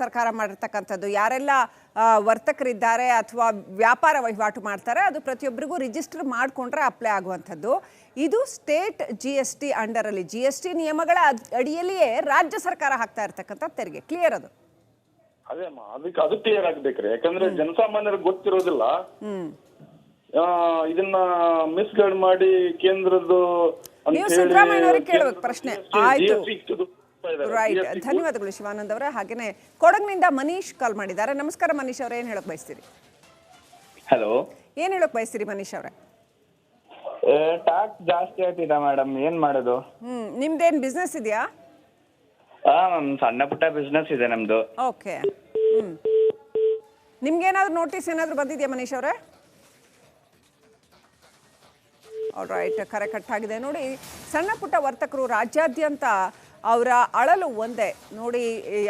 ಸರ್ಕಾರ ಮಾಡಿರ್ತಕ್ಕಂಥದ್ದು. ಯಾರೆಲ್ಲ ವರ್ತಕರಿದ್ದಾರೆ ಅಥವಾ ವ್ಯಾಪಾರ ವಹಿವಾಟು ಮಾಡ್ತಾರೆ ಅದು ಪ್ರತಿಯೊಬ್ಬರಿಗೂ ರಿಜಿಸ್ಟರ್ ಮಾಡಿಕೊಂಡ್ರೆ ಅಪ್ಲೈ ಆಗುವಂಥದ್ದು. ಇದು ಸ್ಟೇಟ್ ಜಿ ಎಸ್ ಟಿ ಅಂಡರಲ್ಲಿ ಜಿ ಎಸ್ ಟಿ ನಿಯಮಗಳ ಅಡಿಯಲ್ಲಿಯೇ ರಾಜ್ಯ ಸರ್ಕಾರ ಹಾಕ್ತಾ ಇರ್ತಕ್ಕಂಥ ತೆರಿಗೆ. ಕ್ಲಿಯರ್ ಅದು? ಅದೇ ಅದಕ್ಕೆ ಅದು ಕ್ಲಿಯರ್ ಆಗ್ಬೇಕ್ರಿ. ಯಾಕಂದ್ರೆ ಜನಸಾಮಾನ್ಯರಿಗೆ ಗೊತ್ತಿರೋದಿಲ್ಲ. ಹ್ಮ್. ಆ, ಇದನ್ನ ಮಿಸ್ಗೈಡ್ ಮಾಡಿ ಕೇಂದ್ರದ್ದು ನೀವು ಕೇಳ್ಬೇಕು ಪ್ರಶ್ನೆ. ಆಯ್ತು. ಇದ್ದಾರೆ. ರೈಟ್ ಧನ್ಯವಾದಗಳು ಶಿವಾನಂದ್ ಅವರ. ಹಾಗೇನೆ ಕೊಡಗಿನಿಂದ ಮನೀಶ್ ಕಾಲ್ ಮಾಡಿದ್ದಾರೆ. ನಮಸ್ಕಾರ ಮನೀಶ್ ಅವರೇ. ಏನ್ ಹೇಳಕ್ ಬಯಸ್ತೀರಿ? ಹಲೋ ಏನ್ ಹೇಳಕ್ ಬಯಸ್ತೀರಿ ಮನೀಶ್ ಅವರೇ? ಟ್ಯಾಕ್ಸ್ ಜಾಸ್ತಿ ಆಗ್ತಿದೆ ಮೇಡಮ್ ಏನ್ ಮಾಡೋದು? ಹ್ಮ್ ನಿಮ್ದೇನ್ ಬಿಸ್ನೆಸ್ ಇದೆಯಾ? ಹಾ ಮ್ಯಾಮ್ ಸಣ್ಣ ಪುಟ್ಟ ಬಿಸ್ನೆಸ್ ಇದೆ ನಮ್ದು. Okay hmm. ನಿಮ್ಗೇನಾದ್ರೂ ನೋಟಿಸ್ ಏನಾದರೂ ಬಂದಿದ್ಯಾ ಮನೀಶ್ ಅವರೇ? ರೈಟ್ ಕರೆ ಆಗಿದೆ. ನೋಡಿ ಸಣ್ಣ ಪುಟ್ಟ ವರ್ತಕರು ರಾಜ್ಯಾದ್ಯಂತ ಅವರ ಅಳಲು ಒಂದೇ. ನೋಡಿ,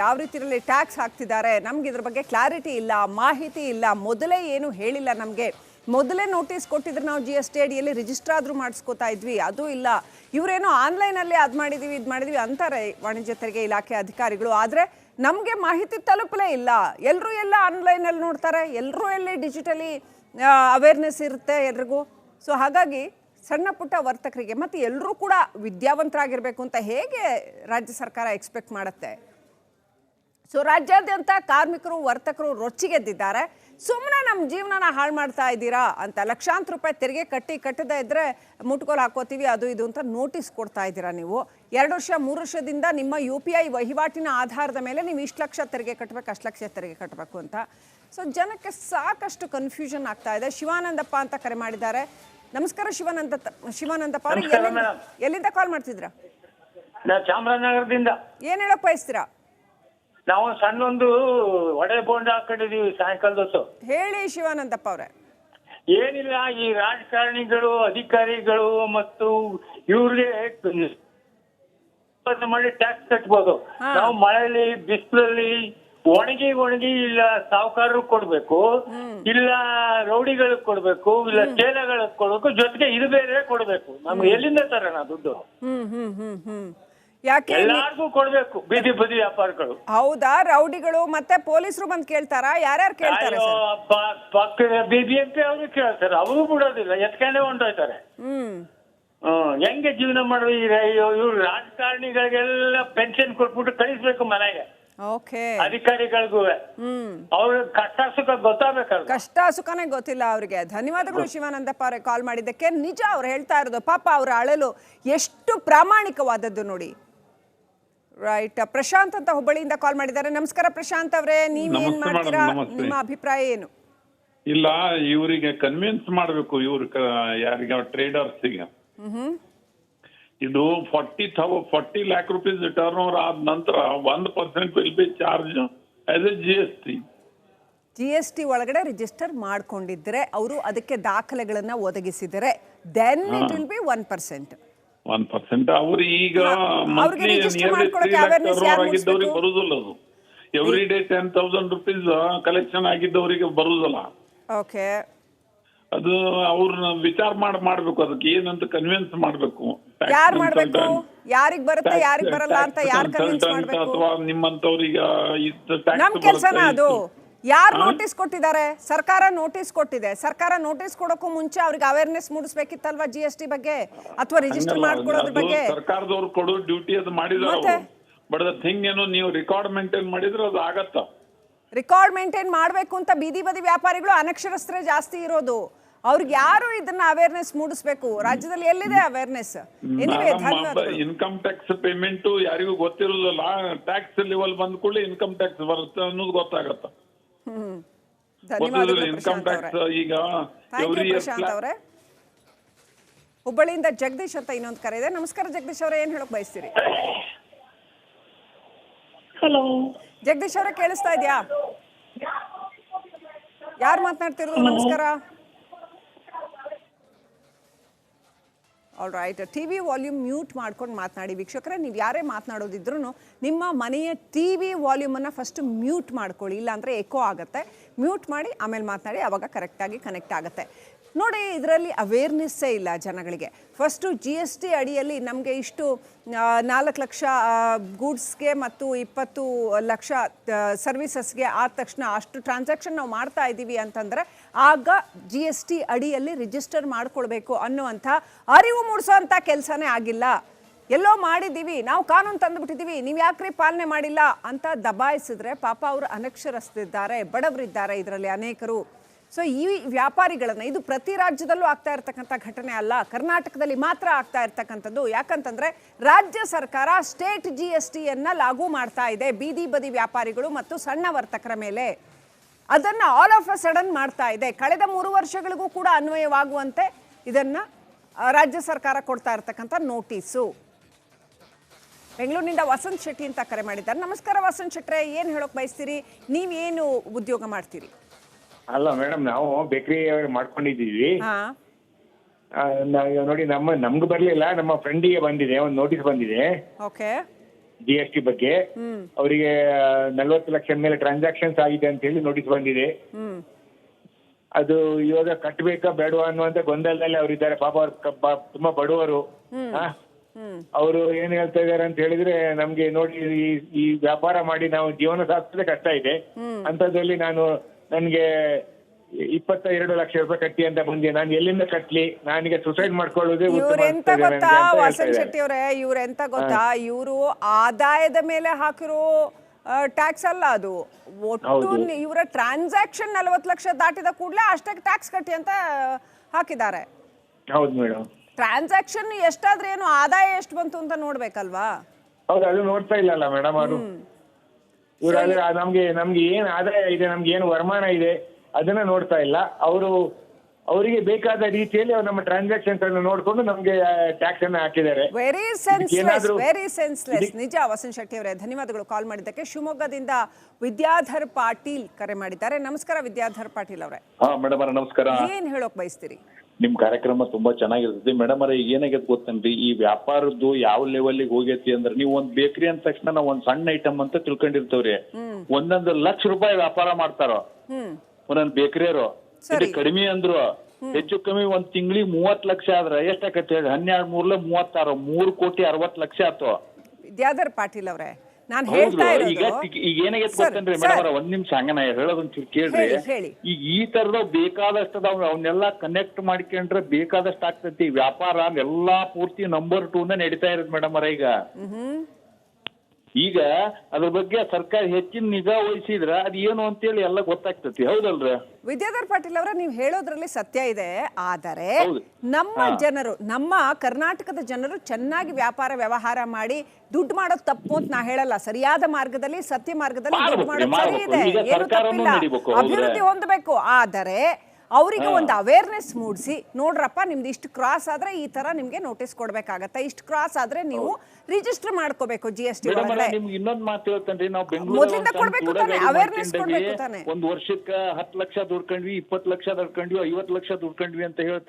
ಯಾವ ರೀತಿಯಲ್ಲಿ ಟ್ಯಾಕ್ಸ್ ಹಾಕ್ತಿದ್ದಾರೆ. ನಮ್ಗೆ ಇದ್ರ ಬಗ್ಗೆ ಕ್ಲಾರಿಟಿ ಇಲ್ಲ, ಮಾಹಿತಿ ಇಲ್ಲ. ಮೊದಲೇ ಏನು ಹೇಳಿಲ್ಲ ನಮಗೆ. ಮೊದಲೇ ನೋಟಿಸ್ ಕೊಟ್ಟಿದ್ರೆ ನಾವು ಜಿ ಎಸ್ ಟಿ ಅಡಿಯಲ್ಲಿ ರಿಜಿಸ್ಟರ್ ಆದರೂ ಮಾಡಿಸ್ಕೋತಾ ಇದ್ವಿ. ಅದು ಇಲ್ಲ. ಇವರೇನೋ ಆನ್ಲೈನಲ್ಲಿ ಅದು ಮಾಡಿದ್ದೀವಿ ಇದು ಮಾಡಿದ್ವಿ ಅಂತಾರೆ ವಾಣಿಜ್ಯ ತೆರಿಗೆ ಇಲಾಖೆ ಅಧಿಕಾರಿಗಳು. ಆದರೆ ನಮಗೆ ಮಾಹಿತಿ ತಲುಪಲೇ ಇಲ್ಲ. ಎಲ್ಲರೂ ಎಲ್ಲ ಆನ್ಲೈನಲ್ಲಿ ನೋಡ್ತಾರೆ. ಎಲ್ಲರೂ ಎಲ್ಲಿ ಡಿಜಿಟಲಿ ಅವೇರ್ನೆಸ್ ಇರುತ್ತೆ ಎಲ್ರಿಗೂ. ಸೊ ಹಾಗಾಗಿ ಸಣ್ಣ ಪುಟ್ಟ ವರ್ತಕರಿಗೆ, ಮತ್ತು ಎಲ್ಲರೂ ಕೂಡ ವಿದ್ಯಾವಂತರಾಗಿರಬೇಕು ಅಂತ ಹೇಗೆ ರಾಜ್ಯ ಸರ್ಕಾರ ಎಕ್ಸ್ಪೆಕ್ಟ್ ಮಾಡುತ್ತೆ? ಸೊ ರಾಜ್ಯಾದ್ಯಂತ ಕಾರ್ಮಿಕರು, ವರ್ತಕರು ರೊಚ್ಚಿಗೆದ್ದಿದ್ದಾರೆ. ಸುಮ್ಮನೆ ನಮ್ಮ ಜೀವನನ ಹಾಳು ಮಾಡ್ತಾ ಇದ್ದೀರಾ ಅಂತ ಲಕ್ಷಾಂತರ ರೂಪಾಯಿ ತೆರಿಗೆ ಕಟ್ಟಿ ಕಟ್ಟದೇ ಇದ್ದರೆ ಮುಟ್ಕೋಲು ಹಾಕೋತೀವಿ, ಅದು ಇದು ಅಂತ ನೋಟಿಸ್ ಕೊಡ್ತಾ ಇದ್ದೀರಾ ನೀವು? ಎರಡು ವರ್ಷ, ಮೂರು ವರ್ಷದಿಂದ ನಿಮ್ಮ ಯು ಪಿ ಐ ವಹಿವಾಟಿನ ಆಧಾರದ ಮೇಲೆ ನೀವು ಇಷ್ಟು ಲಕ್ಷ ತೆರಿಗೆ ಕಟ್ಟಬೇಕು ಅಷ್ಟು ಲಕ್ಷ ತೆರಿಗೆ ಕಟ್ಟಬೇಕು ಅಂತ. ಸೊ ಜನಕ್ಕೆ ಸಾಕಷ್ಟು ಕನ್ಫ್ಯೂಷನ್ ಆಗ್ತಾ ಇದೆ. ಶಿವಾನಂದಪ್ಪ ಅಂತ ಕರೆ ಮಾಡಿದ್ದಾರೆ. ನಮಸ್ಕಾರ ಶಿವಾನಂದ ಶಿವಾನಂದಪ್ಪ ಅವ್ರೆ. ನಮಸ್ಕಾರ ಎಲ್ಲಿಂದ- ಕಾಲ್ ಮಾಡ್ತಿದ್ರ ನಾ ಚಾಮರಾಜನಗರದಿಂದ. ಏನ್ ಹೇಳಕ್ ಬಯಸ್ತೀರಾ? ನಾವು ಸಣ್ಣ ಒಂದು ವಡೆ ಬೋಂಡ ಹಾಕೊಂಡಿದೀವಿ ಸಾಯಂಕಾಲದ ಹೊತ್ತು ಹೇಳಿ ಶಿವಾನಂದಪ್ಪ ಅವ್ರೆ. ಏನಿಲ್ಲ ಈ ರಾಜಕಾರಣಿಗಳು ಅಧಿಕಾರಿಗಳು ಮತ್ತು ಇವ್ರಿಗೆ ಮಾಡಿ ಟ್ಯಾಕ್ಸ್ ಕಟ್ಬೋದು. ಹಾ. ನಾವು ಮಳೆಯಲ್ಲಿ ಬಿಸಿಲಲ್ಲಿ ಒಣಗಿ ಒಣಗಿ ಇಲ್ಲ ಸಾಹುಕಾರರು ಕೊಡ್ಬೇಕು ಇಲ್ಲ ರೌಡಿಗಳಿಗೆ ಕೊಡ್ಬೇಕು ಇಲ್ಲ ಚೇಲಗಳಿಗೆ ಕೊಡ್ಬೇಕು ಜೊತೆಗೆ ಇದು ಬೇರೆ ಕೊಡ್ಬೇಕು. ನಮ್ಗೆ ಎಲ್ಲಿಂದ ತರೋಣ ದುಡ್ಡು? ಯಾಕೆ ಎಲ್ಲಾರ್ಗು ಕೊಡ್ಬೇಕು ಬೀದಿ ಬದಿ ವ್ಯಾಪಾರಿಗಳು. ಹೌದಾ? ರೌಡಿಗಳು ಮತ್ತೆ ಪೊಲೀಸರು ಬಂದು ಕೇಳ್ತಾರಾ? ಯಾರ್ಯಾರು ಕೇಳ್ತಾರೆ ಬಿಬಿಎಂಪಿ ಅವರು ಕೇಳ್ತಾರೆ. ಅವರು ಬಿಡೋದಿಲ್ಲ ಎತ್ಕೊಂಡೇ ಹೊಂಟೋಯ್ತಾರೆ. ಹೆಂಗೆ ಜೀವನ ಮಾಡುವ ಇವ್ರು ರಾಜಕಾರಣಿಗಳಿಗೆಲ್ಲ ಪೆನ್ಷನ್ ಕೊಟ್ಬಿಟ್ಟು ಕಳಿಸ್ಬೇಕು ಮನೆಗೆ. ಅಧಿಕಾರಿಗಳಿಗೂ ಹ್ಮ್. ಅವ್ರ ಕಷ್ಟ ಸುಖ ಗೊತ್ತಾಗಬೇಕಲ್ಲ ಕಷ್ಟ ಸುಖನೇ ಗೊತ್ತಿಲ್ಲ ಅವ್ರಿಗೆ. ಧನ್ಯವಾದಗಳು ಶಿವಾನಂದಪ್ಪ ಅವರೇ ಕಾಲ್ ಮಾಡಿದ್ದಕ್ಕೆ. ನಿಜ ಅವ್ರು ಹೇಳ್ತಾ ಇರೋದು ಪಾಪ ಅವ್ರ ಅಳಲು ಎಷ್ಟು ಪ್ರಾಮಾಣಿಕವಾದದ್ದು ನೋಡಿ. ರೈಟ್ ಪ್ರಶಾಂತ್ ಅಂತ ಹುಬ್ಬಳ್ಳಿಯಿಂದ ಕಾಲ್ ಮಾಡಿದ್ದಾರೆ. ನಮಸ್ಕಾರ ಪ್ರಶಾಂತ್ ಅವರೇ ನೀವೇನ್ ಏನ್ ಮಾಡ್ತೀರಾ? ನಿಮ್ಮ ಅಭಿಪ್ರಾಯ ಏನು? ಇಲ್ಲ ಇವರಿಗೆ ಕನ್ವಿನ್ಸ್ ಮಾಡಬೇಕು ಇವ್ರ ಯಾರಿಗೆ ಟ್ರೇಡರ್ಸ್ಗೆ ಹ್ಮ್. ಇದು forty thou forty lakh rupees turnover ಆದ ನಂತರ ಒಂದು percent will be charge as a G S T G S T ಒಳಗಡೆ ರಿಜಿಸ್ಟರ್ ಮಾಡ್ಕೊಂಡಿದ್ರೆ ಅವರು ಅದಕ್ಕೆ ದಾಖಲೆಗಳನ್ನ ಒದಗಿಸಿದರೆ then it will be one percent one percent ಅವರು ಈಗ ಮಂತ್ಲಿ register ನಿಯರ್ಲಿ ತ್ರೀ ಮಾಡ್ಕೊಳಕ್ಕೆ ಲ್ಯಾಕ್ ಟರ್ನ್ ಓವರ್ ಆಗಿದ್ದವ್ರಿಗೆ ಬರುದಿಲ್ಲ ಅದು. Every day ten thousand rupees collection ಆಗಿದ್ದವರಿಗೆ ಬರುದಿಲ್ಲ. ಓಕೆ ಅದು ಅವ್ರನ್ನ ವಿಚಾರ ಮಾಡಿ ಮಾಡ್ಬೇಕು ಅದಕ್ಕೆ ಏನಂತ ಕನ್ವಿನ್ಸ್ ಮಾಡ್ಬೇಕು. ಯಾರು ಮಾಡ್ಬೇಕು. ಯಾರಿಗ್ ಬರುತ್ತೆ ಯಾರಿಗ್ ಬರಲ್ಲ ಅಂತ ಯಾರು ಕನ್ವಿನ್ಸ್ ಮಾಡ್ಬೇಕು? ಅಥವಾ ನಿಮ್ಮಂತವ್ರಿಗೆ ನಮ್ ಕೆಲ್ಸನ ಅದು? ಯಾರು ನೋಟಿಸ್ ಕೊಟ್ಟಿದ್ದಾರೆ? ಸರ್ಕಾರ ನೋಟಿಸ್ ಕೊಟ್ಟಿದೆ. ಸರ್ಕಾರ ನೋಟಿಸ್ ಕೊಡೋಕ್ಕೂ ಮುಂಚೆ ಅವ್ರಿಗೆ ಅವೇರ್ನೆಸ್ ಮೂಡಿಸ್ಬೇಕಿತ್ತಲ್ವಾ ಜಿ ಎಸ್ ಟಿ ಬಗ್ಗೆ? ಅಥವಾ ರಿಜಿಸ್ಟರ್ ಮಾಡ್ಕೊಳ್ಳೋದ್ರ ಬಗ್ಗೆ? ಸರ್ಕಾರದವ್ರು ಕೊಡೋ ಡ್ಯೂಟಿ ಅದು ಮಾಡಿದ್ರೆ ಮತ್ತೆ? ಬಟ್ ದ ಥಿಂಗ್ ಏನು ನೀವು ರೆಕಾರ್ಡ್ ಮೇಂಟೈನ್ ಮಾಡಿದ್ರೆ ಅದು ಆಗತ್ತ. ರಿಕಾರ್ಡ್ ಮೇಂಟೈನ್ ಮಾಡಬೇಕು ಅಂತ ಬೀದಿ ಬದಿ ವ್ಯಾಪಾರಿಗಳು ಅನಕ್ಷರಸ್ಥರೇ ಜಾಸ್ತಿ ಇರೋದು. ಅವ್ರಿಗೆ ಯಾರು ಇದನ್ನ ಅವೇರ್ನೆಸ್ ಮೂಡಿಸ್ಬೇಕು? ರಾಜ್ಯದಲ್ಲಿ ಎಲ್ಲಿದೆ ಅವೇರ್ನೆಸ್ ಇನ್ಕಮ್ ಟ್ಯಾಕ್ಸ್ ಪೇಮೆಂಟ್ ಯಾರಿಗೂ ಗೊತ್ತಿರೋದಿಲ್ಲ. ಟ್ಯಾಕ್ಸ್ ಲೆವೆಲ್ ಬಂದ ಕೂಡಲೇ ಇನ್ಕಮ್ ಟ್ಯಾಕ್ಸ್ ಬರುತ್ತೆ ಅನ್ನೋದು ಗೊತ್ತಾಗತ್ತ. ಇನ್ಕಮ್ ಟ್ಯಾಕ್ಸ್ ಈಗ ಹುಬ್ಬಳ್ಳಿಯಿಂದ ಜಗದೀಶ್ ಅಂತ ಇನ್ನೊಂದು ಕರೆ ಇದೆ. ನಮಸ್ಕಾರ ಜಗದೀಶ್ ಅವರೇ ಏನ್ ಹೇಳಕ್ ಬಯಸ್ತೀರಿ? ಹಲೋ ಜಗದೀಶ್ ಅವರೇ ಕೇಳಿಸ್ತಾ ಇದೆಯಾ? ಯಾರು ಮಾತನಾಡ್ತಿರೋದು? ನಮಸ್ಕಾರ. All right T V volume mute ಮಾಡ್ಕೊಂಡು ಮಾತನಾಡಿ. ವೀಕ್ಷಕರೇ, ನೀವು ಯಾರೇ ಮಾತನಾಡೋದಿದ್ರು ನಿಮ್ಮ ಮನೆಯ ಟಿ ವಿ ವಾಲ್ಯೂಮನ್ನು ಫಸ್ಟ್ ಮ್ಯೂಟ್ ಮಾಡ್ಕೊಳ್ಳಿ. ಇಲ್ಲಾಂದರೆ ಎಕೋ ಆಗುತ್ತೆ. ಮ್ಯೂಟ್ ಮಾಡಿ ಆಮೇಲೆ ಮಾತನಾಡಿ. ಆವಾಗ ಕರೆಕ್ಟಾಗಿ ಕನೆಕ್ಟ್ ಆಗುತ್ತೆ. ನೋಡಿ, ಇದರಲ್ಲಿ ಅವೇರ್ನೆಸ್ಸೇ ಇಲ್ಲ ಜನಗಳಿಗೆ. ಫಸ್ಟು ಜಿ ಎಸ್ ಟಿ ಅಡಿಯಲ್ಲಿ ನಮಗೆ ಇಷ್ಟು ನಾಲ್ಕು ಲಕ್ಷ ಗೂಡ್ಸ್ಗೆ ಮತ್ತು ಇಪ್ಪತ್ತು ಲಕ್ಷ ಸರ್ವಿಸಸ್ಗೆ ಆದ ತಕ್ಷಣ ಅಷ್ಟು ಟ್ರಾನ್ಸಾಕ್ಷನ್ ನಾವು ಮಾಡ್ತಾ ಇದ್ದೀವಿ ಅಂತಂದರೆ ಆಗ ಜಿ ಎಸ್ ಟಿ ಅಡಿಯಲ್ಲಿ ರಿಜಿಸ್ಟರ್ ಮಾಡ್ಕೊಳ್ಬೇಕು ಅನ್ನುವಂಥ ಅರಿವು ಮೂಡಿಸೋವಂಥ ಕೆಲಸನೇ ಆಗಿಲ್ಲ. ಎಲ್ಲೋ ಮಾಡಿದ್ದೀವಿ, ನಾವು ಕಾನೂನು ತಂದುಬಿಟ್ಟಿದ್ದೀವಿ, ನೀವು ಯಾಕ್ರಿ ಪಾಲನೆ ಮಾಡಿಲ್ಲ? ಅಂತ ದಬಾಯಿಸಿದ್ರೆ ಪಾಪ ಅವರು ಅನಕ್ಷರಸ್ಥರಿದ್ದಾರೆ, ಬಡವರಿದ್ದಾರೆ ಇದರಲ್ಲಿ ಅನೇಕರು. ಸೊ ಈ ವ್ಯಾಪಾರಿಗಳನ್ನು, ಇದು ಪ್ರತಿ ರಾಜ್ಯದಲ್ಲೂ ಆಗ್ತಾ ಇರತಕ್ಕಂಥ ಘಟನೆ ಅಲ್ಲ. ಕರ್ನಾಟಕದಲ್ಲಿ ಮಾತ್ರ ಆಗ್ತಾ ಇರ್ತಕ್ಕಂಥದ್ದು. ಯಾಕಂತಂದರೆ, ರಾಜ್ಯ ಸರ್ಕಾರ ಸ್ಟೇಟ್ ಜಿ ಎಸ್ ಟಿಯನ್ನು ಲಾಗೂ ಮಾಡ್ತಾ ಇದೆ. ಬೀದಿ ಬದಿ ವ್ಯಾಪಾರಿಗಳು ಮತ್ತು ಸಣ್ಣ ವರ್ತಕರ ಮೇಲೆ. ಅದನ್ನು ಆಲ್ ಆಫ್ ಅ ಸಡನ್ ಮಾಡ್ತಾ ಇದೆ. ಕಳೆದ ಮೂರು ವರ್ಷಗಳಿಗೂ ಕೂಡ ಅನ್ವಯವಾಗುವಂತೆ ಇದನ್ನು ರಾಜ್ಯ ಸರ್ಕಾರ ಕೊಡ್ತಾ ಇರ್ತಕ್ಕಂಥ ನೋಟಿಸು. ಬೆಂಗಳೂರಿನಿಂದ ವಸಂತ್ ಶೆಟ್ಟಿ ಅಂತ ಕರೆ ಮಾಡಿದ್ದಾರೆ. ನಮಸ್ಕಾರ ವಸಂತ್ ಶೆಟ್ರೆ, ಏನು ಹೇಳೋಕೆ ಬಯಸ್ತೀರಿ? ನೀವೇನು ಉದ್ಯೋಗ ಮಾಡ್ತೀರಿ? ಅಲ್ಲ ಮೇಡಮ್ ನಾವು ಬೇಕರಿ ಮಾಡ್ಕೊಂಡಿದ್ದೀವಿ. ಹಾ. ಆ, ನಾವು ನೋಡಿ ನಮ್ಮ ನಮ್ಗೆ ಬರ್ಲಿಲ್ಲ ನಮ್ಮ ಫ್ರೆಂಡಿಗೆ ಬಂದಿದೆ ಒಂದು ನೋಟಿಸ್ ಬಂದಿದೆ. ಓಕೆ. ಜಿ ಎಸ್ ಟಿ ಬಗ್ಗೆ. ಅವರಿಗೆ ನಲ್ವತ್ತು ಲಕ್ಷ ಮೇಲೆ ಟ್ರಾನ್ಸಾಕ್ಷನ್ಸ್ ಆಗಿದೆ ಅಂತ ಹೇಳಿ ನೋಟಿಸ್ ಬಂದಿದೆ. ಹ್ಮ್. ಅದು ಇವಾಗ ಕಟ್ಟಬೇಕಾ ಬೇಡವಾ ಅನ್ನುವಂತ ಗೊಂದಲದಲ್ಲಿ ಅವ್ರು ಇದ್ದಾರೆ. ಪಾಪ ಅವ್ರು ಕ- ಬ- ತುಂಬಾ ಬಡವರು. ಅವರು ಏನ್ ಹೇಳ್ತಾ ಇದಾರೆ ಅಂತ ಹೇಳಿದ್ರೆ ನಮ್ಗೆ ನೋಡಿ ಈ- ಈ ವ್ಯಾಪಾರ ಮಾಡಿ ನಾವು ಜೀವನ ಸಾಗಿಸೋದೇ ಕಷ್ಟ ಇದೆ. ಅಂತದ್ರಲ್ಲಿ ನಾನು ನನ್ಗೆ ಇಪ್ಪತ್ತ ಎರಡು ಲಕ್ಷ ರೂಪಾಯಿ ಕಟ್ಟಿ ಅಂತ ಬಂದಿ ನಾನು ಎಲ್ಲಿಂದ ಕಟ್ಲಿ? ನನಗೆ ಸುಸೈಡ್ ಮಾಡ್ಕೊಳ್ಳೋದೇ ಇವ್ರೆಂತ ಗೊತ್ತಾ ವಸಂತ್ ಶೆಟ್ಟಿ ಅವರೇ ಇವ್ರೆಂತ ಗೊತ್ತಾ ಇವರು ಆದಾಯದ ಮೇಲೆ ಹಾಕಿರೋ ಟ್ಯಾಕ್ಸ್ ಅಲ್ಲ ಅದು. ಒಟ್ಟು. ಇವರ ಟ್ರಾನ್ಸಾಕ್ಷನ್ ನಲವತ್ತು ಲಕ್ಷ ದಾಟಿದ ಕೂಡಲೇ ಅಷ್ಟಕ್ಕೆ ಟ್ಯಾಕ್ಸ್ ಕಟ್ಟಿ ಅಂತ ಹಾಕಿದ್ದಾರೆ. ಹೌದು ಮೇಡಮ್ ಟ್ರಾನ್ಸಾಕ್ಷನ್ ಎಷ್ಟಾದ್ರೆ ಏನು ಆದಾಯ ಎಷ್ಟು ಬಂತು ಅಂತ ನೋಡ್ಬೇಕಲ್ವಾ? ಹೌದು ಅದು ನೋಡ್ತಾ ಇಲ್ಲ ಮೇಡಮ್ ಅವರು ಇವ್ರು ಆದ್ರೆ ಆ ನಮ್ಗೆ ನಮ್ಗೆ ಏನ್ ಆದಾಯ ಇದೆ ನಮ್ಗೆ ಏನು ವರಮಾನ ಇದೆ ಅದನ್ನ ನೋಡ್ತಾ ಇಲ್ಲ. ಅವರು ಅವರಿಗೆ ಬೇಕಾದ ರೀತಿಯಲ್ಲಿ ಅವ್ರು ನಮ್ಮ ಟ್ರಾನ್ಸಾಕ್ಷನ್ಸ್ ಅನ್ನು ನೋಡ್ಕೊಂಡು ನಮ್ಗೆ ಟ್ಯಾಕ್ಸ್ ಅನ್ನು ಹಾಕಿದ್ದಾರೆ. ವೆರಿ ಸೆನ್ಸ್ಲೆಸ್ ವೆರಿ ಸೆನ್ಸ್ಲೆಸ್ ನಿಜ ವಸಂತ್ ಶೆಟ್ಟಿ ಅವರೇ ಧನ್ಯವಾದಗಳು ಕಾಲ್ ಮಾಡಿದ್ದಕ್ಕೆ. ಶಿವಮೊಗ್ಗದಿಂದ ವಿದ್ಯಾಧರ್ ಪಾಟೀಲ್ ಕರೆ ಮಾಡಿದ್ದಾರೆ. ನಮಸ್ಕಾರ ವಿದ್ಯಾಧರ್ ಪಾಟೀಲ್ ಅವರೇ. ಹಾ ಮೇಡಮ್ ನಮಸ್ಕಾರ. ಏನ್ ಹೇಳೋಕ್ ಬಯಸ್ತೀರಿ? ನಿಮ್ ಕಾರ್ಯಕ್ರಮ ತುಂಬಾ ಚೆನ್ನಾಗಿರ್ತೈತಿ. ಮೇಡಮ್ ಅವರೇ ಈಗ ಏನಾಗೈತೆ ಗೊತ್ತೇನ್ರಿ? ಈ ವ್ಯಾಪಾರದ್ದು ಯಾವ ಲೆವೆಲ್ಗೆ ಹೋಗೈತಿ ಅಂದ್ರೆ ನೀವು ಒಂದ್ ಬೇಕರಿ ಅಂದ ತಕ್ಷಣ ನಾವ್ ಒಂದ್ ಸಣ್ಣ ಐಟಮ್ ಅಂತ ತಿಳ್ಕೊಂಡಿರ್ತೇವ್ರಿ. ಒಂದೊಂದು ಲಕ್ಷ ರೂಪಾಯಿ ವ್ಯಾಪಾರ ಮಾಡ್ತಾರ? ಒಂದೊಂದ್ ಬೇಕರಿಯರು ಇಲ್ಲಿ ಕಡಿಮೆ ಅಂದ್ರು. ಹೆಚ್ಚು ಕಮ್ಮಿ ಒಂದ್ ತಿಂಗಳಿಗೆ ಮೂವತ್ ಲಕ್ಷ ಆದ್ರ ಎಷ್ಟಾಕತಿ ಹೇಳಿ? ಹನ್ನೆರಡು ಮೂರ್ಲ ಮೂವತ್ತಾರು. ಮೂರು ಕೋಟಿ ಅರವತ್ ಲಕ್ಷ ಆತು. ವಿದ್ಯಾಧರ್ ಪಾಟೀಲ್ ಅವರೇ? ನಾನು ಹೇಳ್ತಾ ಈಗ ಇರೋದು. ಈಗ- ಈಗ ಏನಾಗೈತೆ ಸರ್, ಗೊತ್ತೇನ್ರಿ ಸರ್. ಮೇಡಮ್ ಅವ್ರ ಒಂದ್ ನಿಮಿಷ ಹಂಗ ಹೇಳೋದೊಂದ್ ಚೂರು ಕೇಳ್ರಿ. ಹೇಳಿ, ಹೇಳಿ. ಈಗ ಈ ತರದ ಬೇಕಾದಷ್ಟು ಅದಾವ ಅವನ್ನೆಲ್ಲ ಕನೆಕ್ಟ್ ಮಾಡ್ಕೊಂಡ್ರೆ ಬೇಕಾದಷ್ಟು ಆಗ್ತೈತಿ. ವ್ಯಾಪಾರ ಎಲ್ಲಾ ಪೂರ್ತಿ ನಂಬರ್ ಟೂ ನ ನಡೀತಾ ಇರೋದು ಮೇಡಮ್ ಅವ್ರ ಈಗ. ಈಗ ಅದ್ರ ಬಗ್ಗೆ ಸರ್ಕಾರ ಹೆಚ್ಚಿನ ನಿಗಾ ವಹಿಸಿದ್ರ ಅದ್ ಏನು ಅಂತೇಳಿ ಎಲ್ಲ ಗೊತ್ತಾಗ್ತತಿ. ಹೌದಲ್ರಿ? ವಿದ್ಯಾಧರ್ ಪಾಟೀಲ್ ಅವರ ನೀವು ಹೇಳೋದ್ರಲ್ಲಿ ಸತ್ಯ ಇದೆ. ಆದರೆ ನಮ್ಮ ಜನರು ನಮ್ಮ ಕರ್ನಾಟಕದ ಜನರು ಚೆನ್ನಾಗಿ ವ್ಯಾಪಾರ ವ್ಯವಹಾರ ಮಾಡಿ ದುಡ್ಡು ಮಾಡೋದು ತಪ್ಪು ಅಂತ ನಾ ಹೇಳಲ್ಲ. ಸರಿಯಾದ ಮಾರ್ಗದಲ್ಲಿ ಸತ್ಯ ಮಾರ್ಗದಲ್ಲಿ ದುಡ್ಡು ಮಾಡೋದು ಸರಿ ಇದೆ. ಏನು ತಪ್ಪಿಲ್ಲ. ಅಭಿವೃದ್ಧಿ ಹೊಂದಬೇಕು. ಆದರೆ ಅವರಿಗೆ ಒಂದು ಅವೇರ್ನೆಸ್ ಮೂಡಿಸಿ ನೋಡ್ರಪ್ಪ ನಿಮ್ದು ಇಷ್ಟು ಕ್ರಾಸ್ ಆದ್ರೆ ಈ ತರ ನಿಮ್ಗೆ ನೋಟಿಸ್ ಕೊಡ್ಬೇಕಾಗತ್ತೆ. ಇಷ್ಟು ಕ್ರಾಸ್ ಆದ್ರೆ ನೀವು ರಿಜಿಸ್ಟರ್ ಮಾಡ್ಕೋಬೇಕು ಜಿ ಎಸ್ ಟಿ ಇನ್ನೊಂದ್ ಮಾತು ಹೇಳ್ತೇನೆ ಮೊದ್ಲಿಂದ ಕೊಡ್ಬೇಕು ತಾನೆ, awareness ಕೊಡ್ಬೇಕು ತಾನೆ. ಒಂದ್ ವರ್ಷಕ್ಕೆ ಹತ್ತು ಲಕ್ಷ ದುಡ್ಕೊಂಡ್ವಿ ಇಪ್ಪತ್ ಲಕ್ಷ ದುಡ್ಕೊಂಡ್ವಿ ಐವತ್ ಲಕ್ಷ ದುಡ್ಕೊಂಡ್ವಿ ಅಂತ ಹೇಳ್ತಾರೆ.